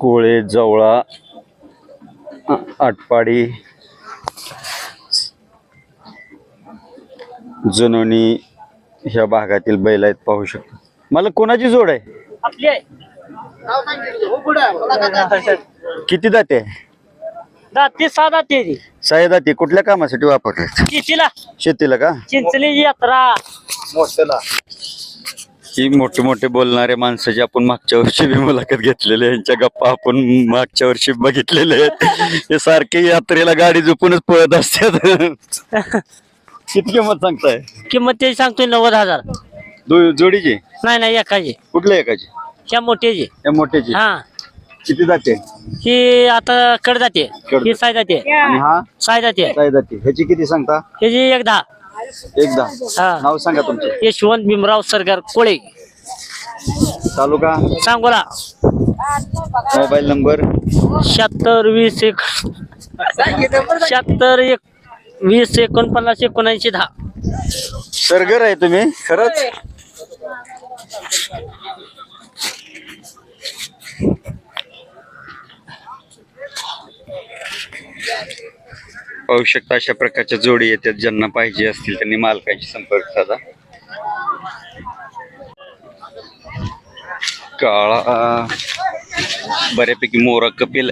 कोळे जवळा आटपाडी जुनोनी ह्या भागातील बैल आहेत पाहू शकतो. मला कोणाची जोड आहे? आपली आहे. किती दाते? दाती सहा दाती आहे साय दाते. कुठल्या कामासाठी वापरतात चिचीला शेतीला का? चिंचणी यात्रा. ही मोठे मोठे बोलणारे माणसाची आपण मागच्या वर्षी बी मुलाखत घेतलेली. यांच्या गप्पा आपण मागच्या वर्षी बघितलेले आहेत. हे सारखे यात्रेला गाडी झोपूनच पळत असतात. किती किंमत सांगताय? किंमत त्याची सांगतोय नव्वद हजार. दो- जोडीची? नाही नाही एकाची. कुठल्या एकाची? ह्या मोठ्याची. या मोठ्याची. हा. किती जाते? ही आता कड जाते कड. ही साय जाते आणि हा? साय जाते काय जाते ह्याची किती सांगता? ह्याची एक दहा. एकदा. हा. नाव सांगा तुमचं. यशवंत भीमराव सरकार कोळे. तालुका? सांगोला. Mobile number? शहात्तर वीस एक शहात्तर एक वीस एकोणपन्नास एकोणऐंशी दहा. सरगर आहे तुम्ही? खरंच? पाहू शकता अशा प्रकारच्या जोडी येतात ज्यांना पाहिजे असतील त्यांनी मालकाशी संपर्क साधा. काळा बऱ्यापैकी मोरा कपिल.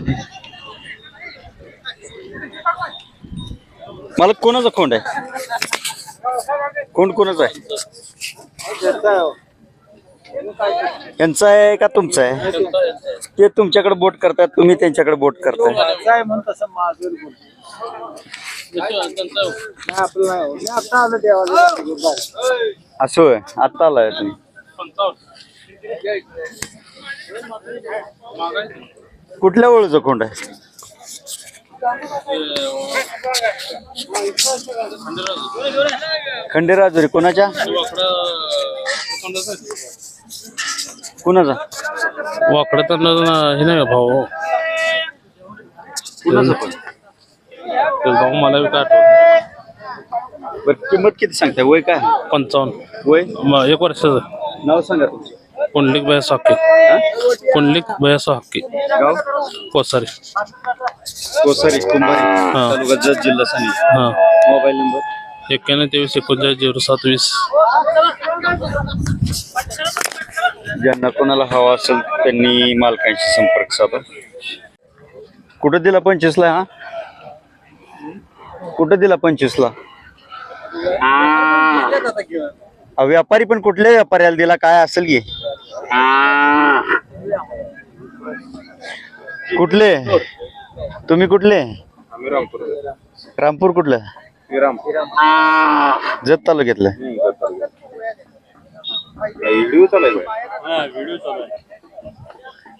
मला कोणाचा खोंड आहे? कोण कोणाचा आहे? यांचा आहे का तुमचा आहे? ते तुमच्याकडे बोट करतात तुम्ही त्यांच्याकडे बोट करताय. असं आत्ता आलाय तुम्ही. कुठल्या ओळीचं खोंड आहे? खंडेराजुरी कोणाच्या? कुणाचा? वाकडं तर हे नाही भाऊ? कुणाचा पण? ते भाऊ मला बी काय आठवत बरं किंमत किती सांगताय? वय काय? पंचावन्न. वय? म- एक वर्षाचं. नाव सांगा तुमचं. पुंडलिक भैया हक्की हा? पुंडलिक हक्की गाव? कोसारी. कोसारी कुंभारी. हा. तालुका जत जिल्हा सांगली. हां. Mobile number? एक्क्याण्णव तेवीस एकोणचाळीस झिरो सात वीस ज्यांना कोणाला हवा असेल त्यांनी मालकांशी संपर्क साधा. कुठं दिला पंचवीसला हा? कुठं दिला पंचवीसला? व्यापारी पण कुठल्या व्यापाऱ्याला दिला? काय असेल की? कुठले? तुम्ही कुठले? रामपूर. कुठलं? जत तालुक्यातलं.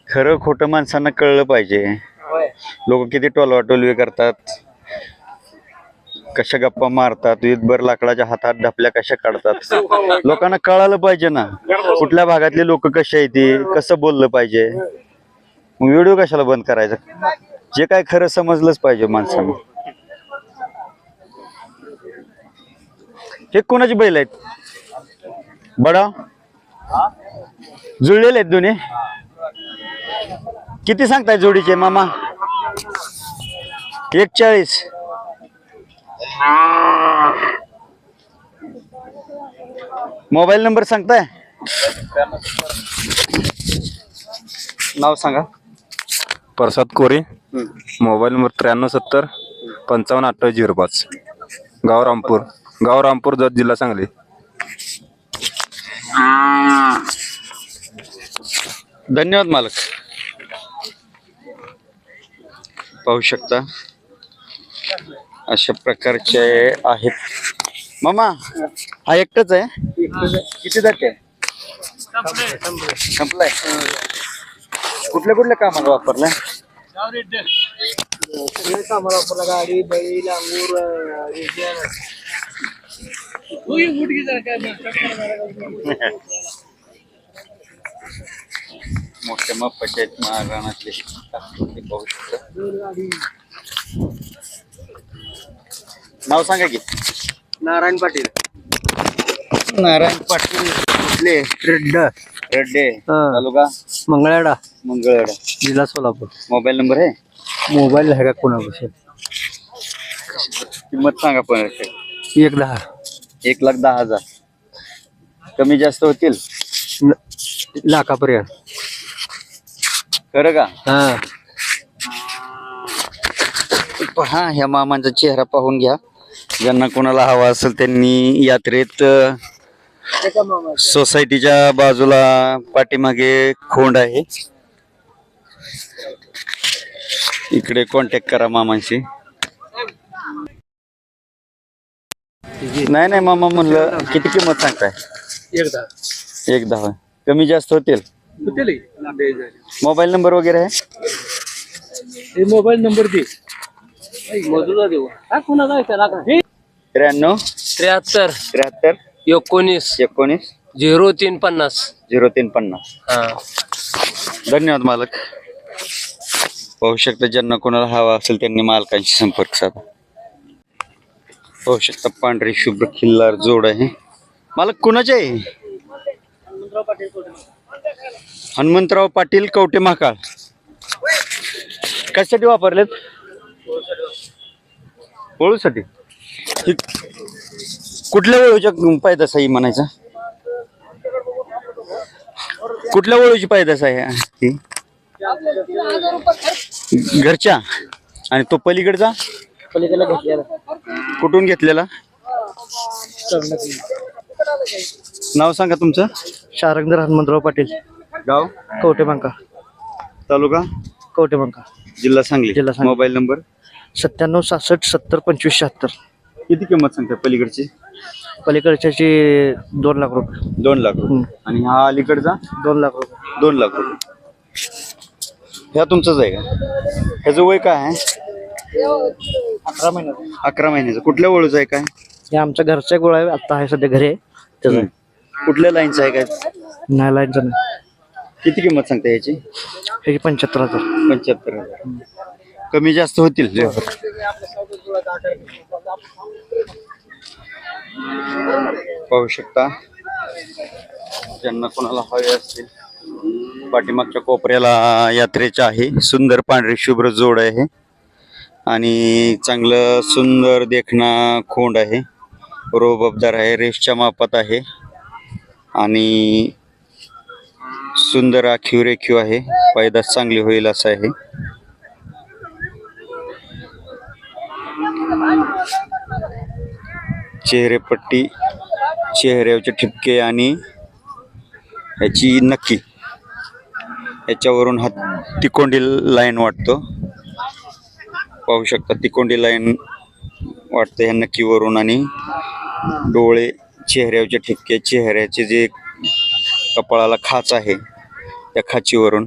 खरं खोटं माणसांना कळलं पाहिजे. लोक किती टोलवाटोलवी करतात. कशा गप्पा मारतात विधभर लाकडाच्या हातात ढपल्या कशा काढतात. लोकांना कळालं पाहिजे ना कुठल्या भागातले लोक कसे आहेत कसं बोललं पाहिजे. मग व्हिडिओ कशाला बंद करायचा? जे काय खरं समजलंच पाहिजे माणसानं. हे कोणाची बैल आहेत? बडा? जुळलेले आहेत दोन्ही? किती सांगताय जोडीचे मामा? एक चाळीस मोबाईल नंबर सांगताय? नाव सांगा. प्रसाद कोरे मोबाईल नंबर त्र्याण्णव सत्तर पंचावन्न अठ्ठावीस झिरो पाच. गाव रामपूर. गाव रामपूर जत जिल्हा सांगली. धन्यवाद मालक. पाहू शकता. अशा प्रकारचे आहेत. मामा हा एकटाच आहे? किती जाते? संपलाय. कुठल्या कुठल्या कामाला वापरलाय सगळे कामाला वापरला? गाडी बैल अंगूर मोठ्या मग पंचायत महाराणातले ते नाव सांगा की. नारायण पाटील. नारायण पाटील. कुठले? रेड्ड. रेड्डे. तालुका? मंगळवेढा. मंगळवेढा. जिल्हा सोलापूर. मोबाईल नंबर आहे? मोबाईल आहे का कोणापासून किंमत सांगा पण एक दहा. एक लाख दहा हजार. कमी जास्त होतील? न- लाखापर्यंत. खरं का? हा. पहा ह्या मामांचा चेहरा पाहून घ्या. ज्यांना कोणाला हवा असेल त्यांनी यात्रेत सोसायटीच्या बाजूला पाठीमागे खोंड आहे. इकडे कॉन्टॅक्ट करा मामांशी. नाही नाही मामा म्हणलं किती किंमत सांगताय? एक दहा एक दहा कमी जास्त होतील? मोबाईल नंबर वगैरे आहे? मोबाईल नंबर दे. मजूला देऊ हा त्याला काय त्र्याण्णव. त्र्याहत्तर. त्र्याहत्तर. एकोणीस. एकोणीस. झिरो तीन पन्नास. झिरो तीन पन्नास. हा. धन्यवाद मालक. पाहू शकता ज्यांना कोणाला हवा असेल त्यांनी मालकांशी संपर्क साधा. पाहू शकता पांढरी शुभ्र खिल्लार जोड आहे. मालक कुणाचे आहे? हनुमंतराव पाटील कवटे महाकाळ. कशासाठी वापरलेत? वळूसाठी कुठल्या वळूच्या पायदास आहे म्हणायचा? कुठल्या वळूची पायदास आहे ही? घरच्या? आणि तो पलीकडचा? कुठून घेतलेला? नाव सांगा तुमचं. शारंगधर हनुमंतराव पाटील. गाव? कवटे बंका तालुका? कवटे बंका जिल्हा सांगली. जिल्हा सांगली. Mobile number? सत्त्याण्णव सहासष्ट सत्तर पंचवीस शहात्तर. किती किंमत सांगता पलीकडची? पलीकडच्याची दोन लाख रुपये. दोन लाख रुपये. आणि हा अलीकडचा? दोन लाख रुपये. दोन लाख रुपये. ह्या तुमचंच आहे का? ह्याचं वय काय आहे? अकरा महिन्यात अकरा महिन्याचं. कुठल्या वळूचं आहे काय? हे आमच्या घरच्या गोळा आहे आता आहे सध्या घरी. आहे त्याचं. आहे. कुठल्या लाईनचं आहे काय? नाही लाईनचं नाही. किती किंमत सांगता याची? ह्याची पंच्याहत्तर हजार. पंच्याहत्तर हजार. कमी जास्त होतील. पाहू शकता. ज्यांना कोणाला हवे असतील. पाठीमागच्या कोपऱ्याला यात्रेच्या आहे. सुंदर पांढरी शुभ्र जोड आहे. आणि चांगलं सुंदर देखणा खोंड आहे. रोबबदार आहे. रेशच्या मापात आहे. आणि सुंदर आखीव रेखीव आहे. पैदास चांगली होईल असं आहे. चेहरेपट्टी चेहऱ्याचे ठिपके आणि याची नक्की. याच्यावरून हा तिकोंडी लाईन वाटतो. पाहू शकता तिकोंडी लाईन वाटतं ह्या नक्कीवरून आणि डोळे चेहऱ्याचे ठिपके चेहऱ्याचे जे कपाळाला खाच आहे त्या खाचीवरून.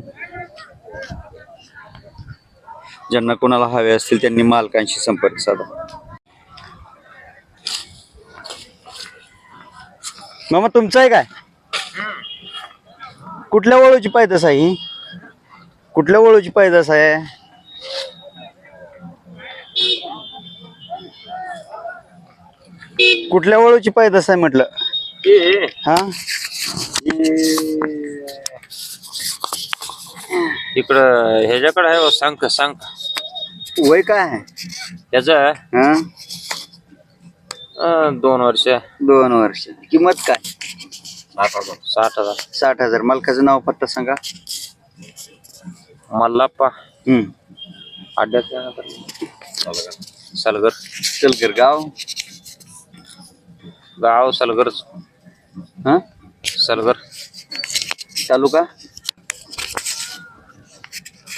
ज्यांना कोणाला हवे असतील त्यांनी मालकांशी संपर्क साधा. मामा तुमचं आहे काय? कुठल्या वळूची पायदास आहे ही? कुठल्या वळूची पायदास आहे? कुठल्या वळूची पायदास आहे म्हटलं? हा. इकडं ह्याच्याकडे आहे हो, सांग सांग. वय काय आहे? त्याच हा? दोन वर्ष. दोन वर्ष. किंमत काय? साठ हजार. साठ हजार. मालकाचं नाव पत्ता सांगा. मल्लाप्पा. हम्म. अड्ड्यात सलगर. चलकर गाव? गाव सलगर हा? सलगर. तालुका?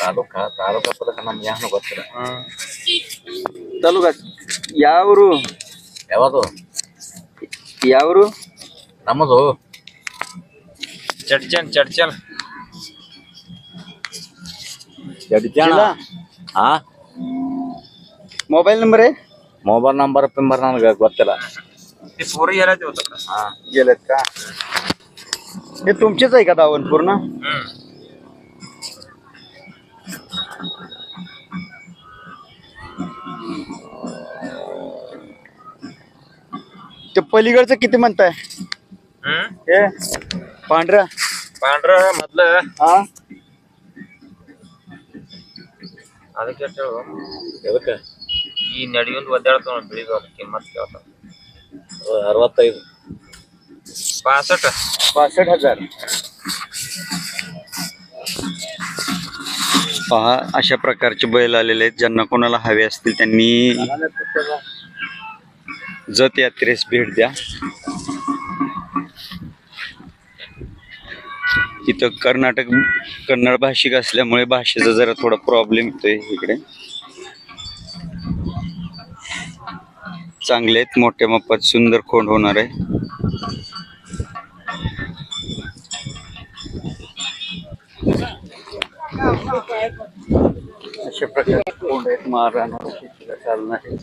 तालुका तालुका परत तालुका ಯಾವರು ಯಾವುದು ಯಾವರು ನಮ್ಮದು ಚಡ್ಚನ್ ಚಡ್ಚನ್ ಜಿಲ್ಲಾ ಹಾ मोबाईल नंबर आहे ಮೊಬೈಲ್ ನಂಬರ್ ಪಿಂಬರ್ ನನಗೆ ಗೊತ್ತಿಲ್ಲ ಪೂರಿ ಹಾ गेलेत का हे तुमचेच आहे का दावण पूर्ण ते पलीकडचं किती म्हणताय हे पांढरा पांढरं मधलं हा ಅದಕ್ಕೆ ಎದಕ್ಕೆ ಈ ನಡೆಯೊಂದು ಒದ್ದಾಡ್ತಾವ ಬೆಳಿಗ್ಗೆ ಕಿಮ್ಮತ್ ಕೇಳ್ತಾವ ಅರವತ್ತೈದು ಪಾಸಟ್ पासष्ट हजार पहा अशा प्रकारचे बैल आलेले आहेत ज्यांना कोणाला हवे असतील त्यांनी जत यात्रेस भेट द्या. इथं कर्नाटक कन्नड भाषिक असल्यामुळे भाषेचा जरा थोडा प्रॉब्लेम येतोय इकडे. चांगले आहेत मोठ्या मापात सुंदर खोंड होणार आहे. अशा प्रकारे कोंड आहेत महाराणा चालणार चालणारे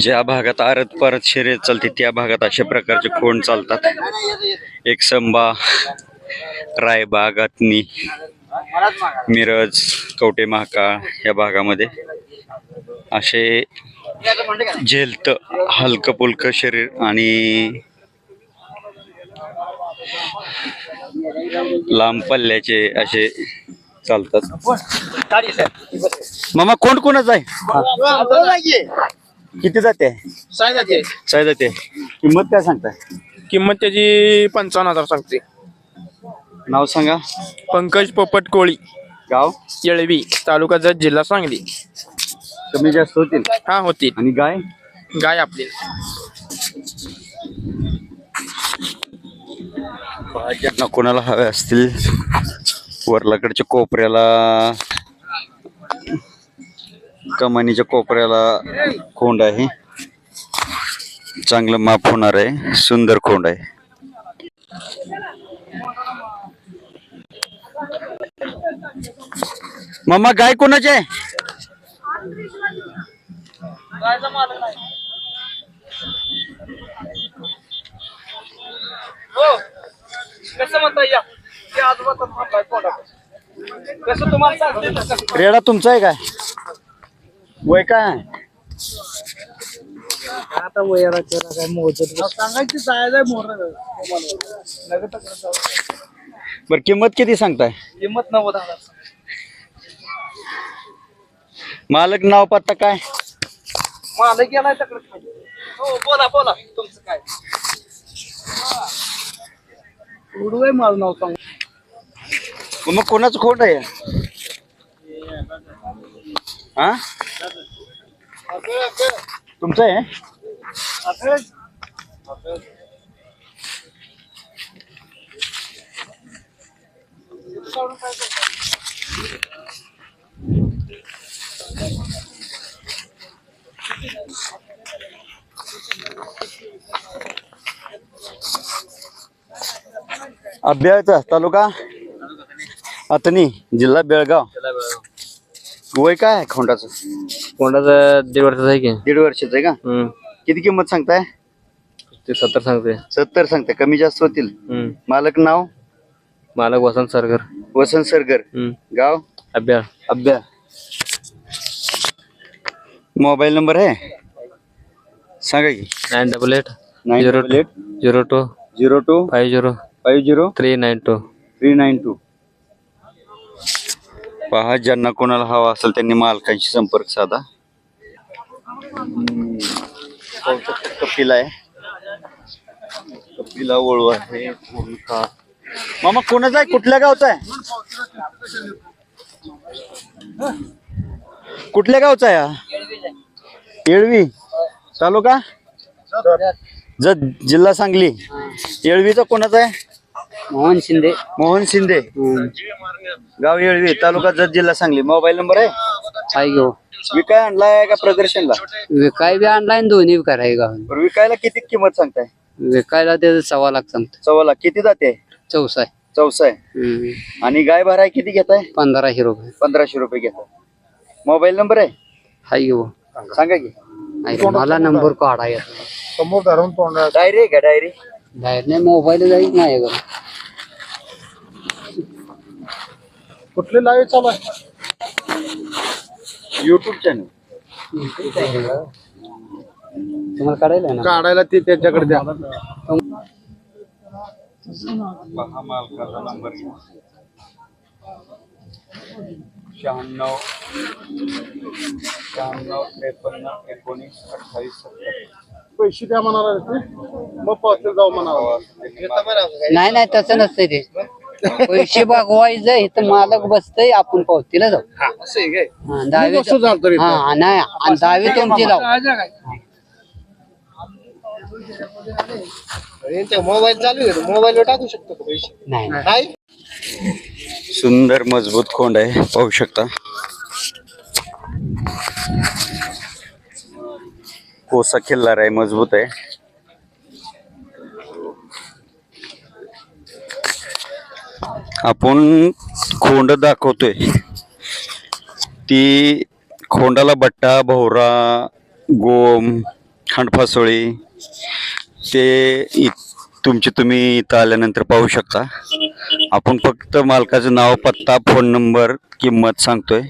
ज्या भागात आरत परत शर्यत चालते त्या भागात अशा प्रकारचे खोंड चालतात. एक संबा रायबाग अतनी मिरज कवटे महाकाळ या भागामध्ये. असे झेलत हलकं पुलकं शरीर आणि लांब पल्ल्याचे असे चालतात. मामा कोण कोणाच आहे? किती जाते? साय जाते. किंमत काय सांगताय? किंमत त्याची पंचावन्न हजार सांगते. नाव सांगा. पंकज पोपट कोळी. गाव? येळवी तालुका जत जिल्हा सांगली. कमी जास्त होतील? हा होतील. आणि गाय? गाय आपली. ज्यांना कोणाला हवे असतील? वरलाकडच्या कोपऱ्याला कमानीच्या कोपऱ्याला खोंड आहे. चांगलं माप होणार आहे. सुंदर खोंड आहे. मामा गाय कोणाची आहे? कसं म्हणता या? ते आजोबा तर थांबलाय पोटात. कसं तुम्हाला सांगते रेडा तुमचा आहे काय? वय काय? आहे आता वयाला त्याला काय मोजत सांगायची जायला मोर. बरं किंमत किती सांगताय? किंमत नव्वद हजार. मालक नाव पत्ता काय? मला गेलाय तकडे. हो बोला बोला. तुमचं काय? उडवय माझं नाव सांग मग कोणाचं खोट आहे? हा? तुमचं आहे? अभ्याचा तालुका? अतनी जिल्हा बेळगाव. वय काय आहे खोंडाचं? कोणाचं दीड वर्षाचं आहे की. दीड वर्षाचं आहे का? हम्म. किती किंमत सांगताय? ते सत्तर सांगते. सत्तर सांगताय कमी जास्त होतील. हम्म. मालक नाव? मालक वसंत सरगर. वसंत सरगर. हम्म. गाव? अभ्यास. अभ्या मोबाईल नंबर आहे? सांगा की. Nine double eight nine double eight zero two zero two five zero. Five zero? Three nine two. Three nine two. पहा ज्यांना कोणाला हवा असेल त्यांनी मालकांशी संपर्क साधा. कपिला आहे. कपिला ओळू आहे. मामा कोणाचा आहे? कुठल्या गावचा आहे? कुठल्या गावचा आहे हा? येळवी. तालुका? जत जिल्हा सांगली. येळवीचा कोणाचा आहे? मोहन शिंदे. मोहन शिंदे. गाव येळवी तालुका जत जिल्हा सांगली. मोबाईल नंबर आहे? काय घेऊ विकाय आणलाय का प्रदर्शनला? विकाय बी ऑनलाईन दोन्ही कराय गाव बरं, विकायला किती किंमत सांगताय? विकायला ते सव्वा लाख सांगतो चव्हाला किती जाते? चौसा आहे. चौसा आहे. हम्म. आणि गाय भराय किती घेताय? पंधराशे रुपये पंधराशे रुपये घेताय मोबाईल नंबर आहे? हाय घेऊ सांगा की. आहे, मला नंबर काढा येतो डायरी आहे का डायरी? बाहेर नाही मोबाईल नाही नाही ग कुठले लाईव्ह चालू आहे? युट्यूब चॅनल तुम्हाला काढायला ना? काढायला ते त्याच्याकडे द्या. शहाण्णव शहाण्णव त्रेपन्न एकोणीस अठ्ठावीस सत्तर. पैसे द्या म्हणाला ते. मग पावते जाऊ म्हणाला. नाही नाही तसं नसतंय ते. पैसे बघवायचं इथं मालक बसतय आपण पावतीला जाऊ. असं आहे काय? हा, दहावी कसं झालं तरी हा नाही आणि दहावी तुमची लावू यांच्या मोबाईल चालू आहे मोबाईलवर टाकू शकतो का पैसे? नाही नाही. नाही? सुंदर मजबूत खोंड आहे पाहू शकता. कोसा खिल्लार आहे मजबूत आहे. आपण खोंड दाखवतोय. ती खोंडाला बट्टा भोवरा गोम खंडफासोळी ते इ- तुमचे तुम्ही इथं आल्यानंतर पाहू शकता. आपण फक्त मालकाचं नाव पत्ता फोन नंबर किंमत सांगतोय.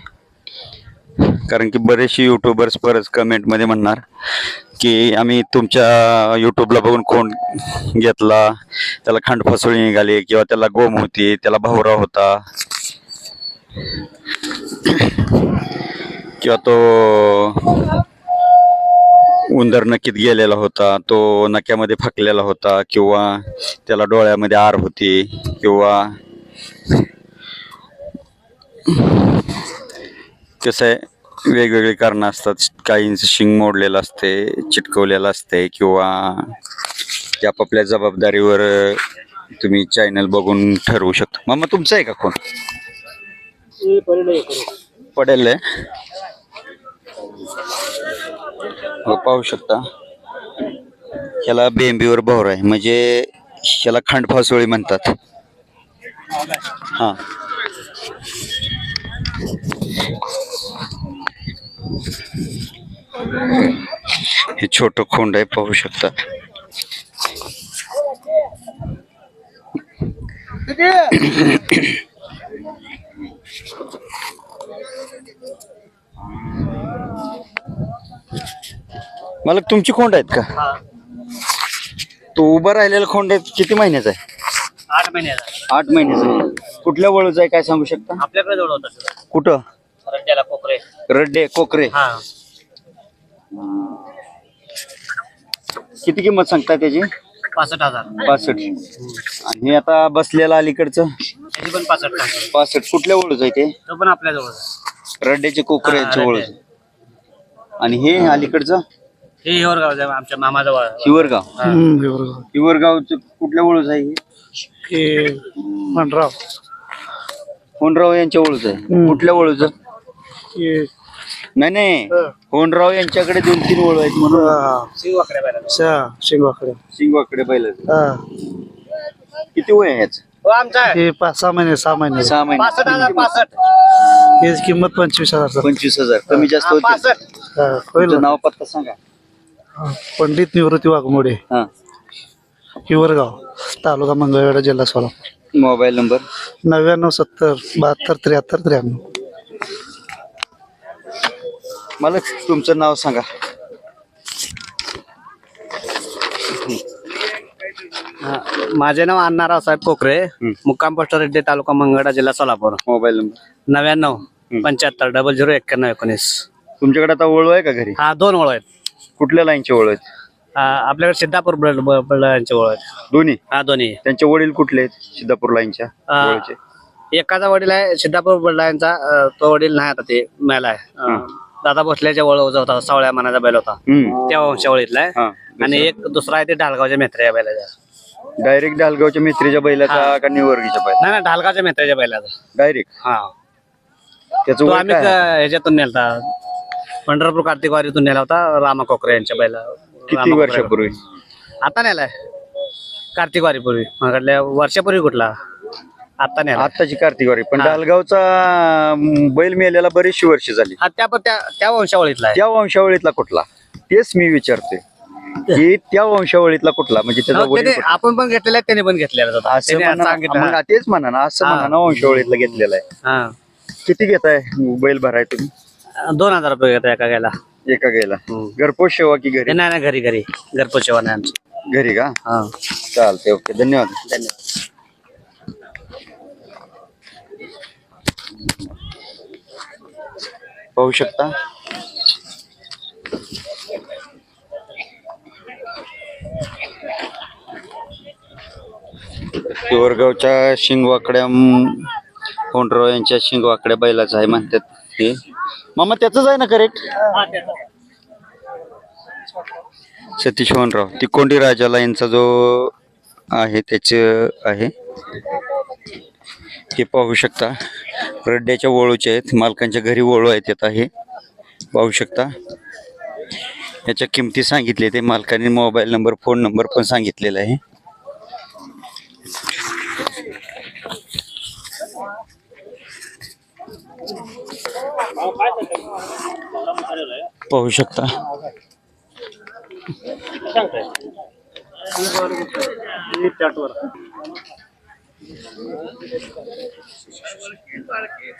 कारण की बरेचसे युट्यूबर्स परत कमेंटमध्ये म्हणणार की आम्ही तुमच्या युट्यूबला बघून कोण घेतला त्याला खांडफसोळी निघाली किंवा त्याला गोम होती त्याला भावरा होता. किंवा तो उंदर नक्कीत गेलेला होता तो नक्यामध्ये फाकलेला होता किंवा त्याला डोळ्यामध्ये आर होती किंवा कसं आहे वेगवेगळी कारणं असतात. काहींचं शिंग मोडलेलं असते चिटकवलेलं असते किंवा ते आपापल्या जबाबदारीवर तुम्ही चॅनल बघून ठरवू शकता. मामा तुमचं आहे का कोण? पडेल आहे? हो पाहू शकता. ह्याला बेंबीवर भोर आहे. म्हणजे ह्याला खांडफासोळी म्हणतात. हां. हे छोट खोंड आहे पाहू शकता. मला तुमची खोंड आहेत का? तो उभा राहिलेला खोंड किती महिन्याचा आहे? आठ महिन्याचा आठ महिन्याचा कुठल्या वळूचा आहे काय सांगू शकता? आपल्याकडे जवळ होता कुठं? रड्ड्याला कोकरे. रड्डे कोकरे. हा. किती किंमत सांगता त्याची? पासष्ट हजार. पासष्ट. आणि आता बसलेला अलीकडचं? त्याची पण पासष्ट टाकतो पासष्ट. कुठल्या वळूच आहे ते? तो पण आपल्या जवळ रड्ड्याचे कोकरे हा, रड्डे. आणि हे अलीकडचं? हे हिवरगाव आमच्या मामाजवळ. हिवरगाव? हा. हिवरगावचं कुठल्या वळूच आहे हे? म्हणराव होनराव यांच्या वळूच आहे. कुठल्या वळूच नाही नाही. होनराव यांच्याकडे दोन तीन वळू आहेत म्हणून. शिंगवाकडे बैलाचं. किती वय आहे ह्याचं? हो आमचा आहे. हे पाच सहा महिने सहा महिने. सहा महिने. पासष्ट हजार पासष्ट. हेच किंमत पंचवीस हजार पंचवीस हजार. कमी जास्त हा, होते पासष्ट. होईल तुमचं नाव पत्ता सांगा. पंडित निवृत्ती वाघमोडे. हा. हिवरगाव तालुका मंगळवेढा जिल्हा सोलापूर. Mobile number? नव्याण्णव सत्तर बहात्तर त्र्याहत्तर त्र्याण्णव. मला तुमचं नाव सांगा. माझे नाव अण्णाराव साहेब कोकरे मुक्काम पोस्ट रेड्डी तालुका मंगळा जिल्हा सोलापूर. Mobile number. नव्याण्णव पंच्याहत्तर डबल झिरो एक्क्याण्णव एकोणीस. तुमच्याकडे आता ओळू आहे का घरी? हा दोन ओळ आहेत. कुठल्या लाईनची ओळू आहेत? आपल्याकडे सिद्धापूर ब्लड ब्लडांचे ओळ आहेत. दोन्ही? हा दोन्ही. त्यांचे वडील कुठले आहेत सिद्धापूर लाईनच्या. ओळूचे? एकाचा वडील आहे सिद्धापूर ब्लडांचा अं, तो वडील नाही आता ते मेला आहे. अं, दादा भोसल्याच्या वळ होता सावळ्या मनाचा बैल होता. हम्म. त्या वंशावळीतला आहे. हा आणि एक दुसरा आहे ते ढालगावच्या मेत्र्या बैलाचा. डायरेक्ट डालगावच्या मित्रीच्या बैलाचा. का निवर्गीच्या बैल नाही नाही ढालगावच्या मेत्र्याच्या बैलाचा. डायरेक्ट? हा. त्याचं तो वय आम्ही काय? आहे? क- ह्याच्यातून नेलता. पंढरपूर कार्तिक वारीतून नेला होता रामा कोकरे यांच्या बैला किती रामा कोकरे. वर्षापूर्वी? आता नेलाय. कार्तिक वारीपूर्वी. मागल्या वर्षापूर्वी कुठला? आता नेला आत्ताची कार्तिकवारी पण हा. डालगावचा अं, बैल मेलेला बरीचशी वर्ष झाली. हा त्या पण त्या त्या वंशावळीतला आहे. त्या वंशावळीतला कुठला? तेच मी विचारतोय. की त्या वंशावळीतला कुठला? म्हणजे त्याचा हो, वडील त्याने- कुठला? आपण पण घेतलेला आहे, त्याने पण घेतलेला असं त्याने म्हणा सांगितलं. मग हा. तेच म्हणा ना. असं हा. म्हणा ना वंशावळीतला घेतलेला आहे. हा. किती घेताय बैल भराय तुम्ही? दोन हजार रुपये घेतो एका गेला एका गेला घरपोच सेवा की घरी? नाही नाही घरी घरी. घरपोच सेवा नाही आमची. घरी का? हा. चालते ओके. धन्यवाद. धन्यवाद. पाहू शकता. वरगावच्या शिंगवाकड्या कोंडराव यांच्या शिंगवाकड्या बैलाचं आहे म्हणतात ते. मामा त्याचंच आहे ना करेक्ट सतीश होनराव ती कोंडी राजाला यांचा जो आहे त्याच आहे. हे पाहू शकता. रड्ड्याच्या वळूचे आहेत. मालकांच्या घरी वळू आहेत येत आहे पाहू शकता. याच्या किमती सांगितले ते मालकाने. मोबाईल नंबर फोन नंबर पण सांगितलेला आहे. पाहू शकता. Ik wil het niet, maar ik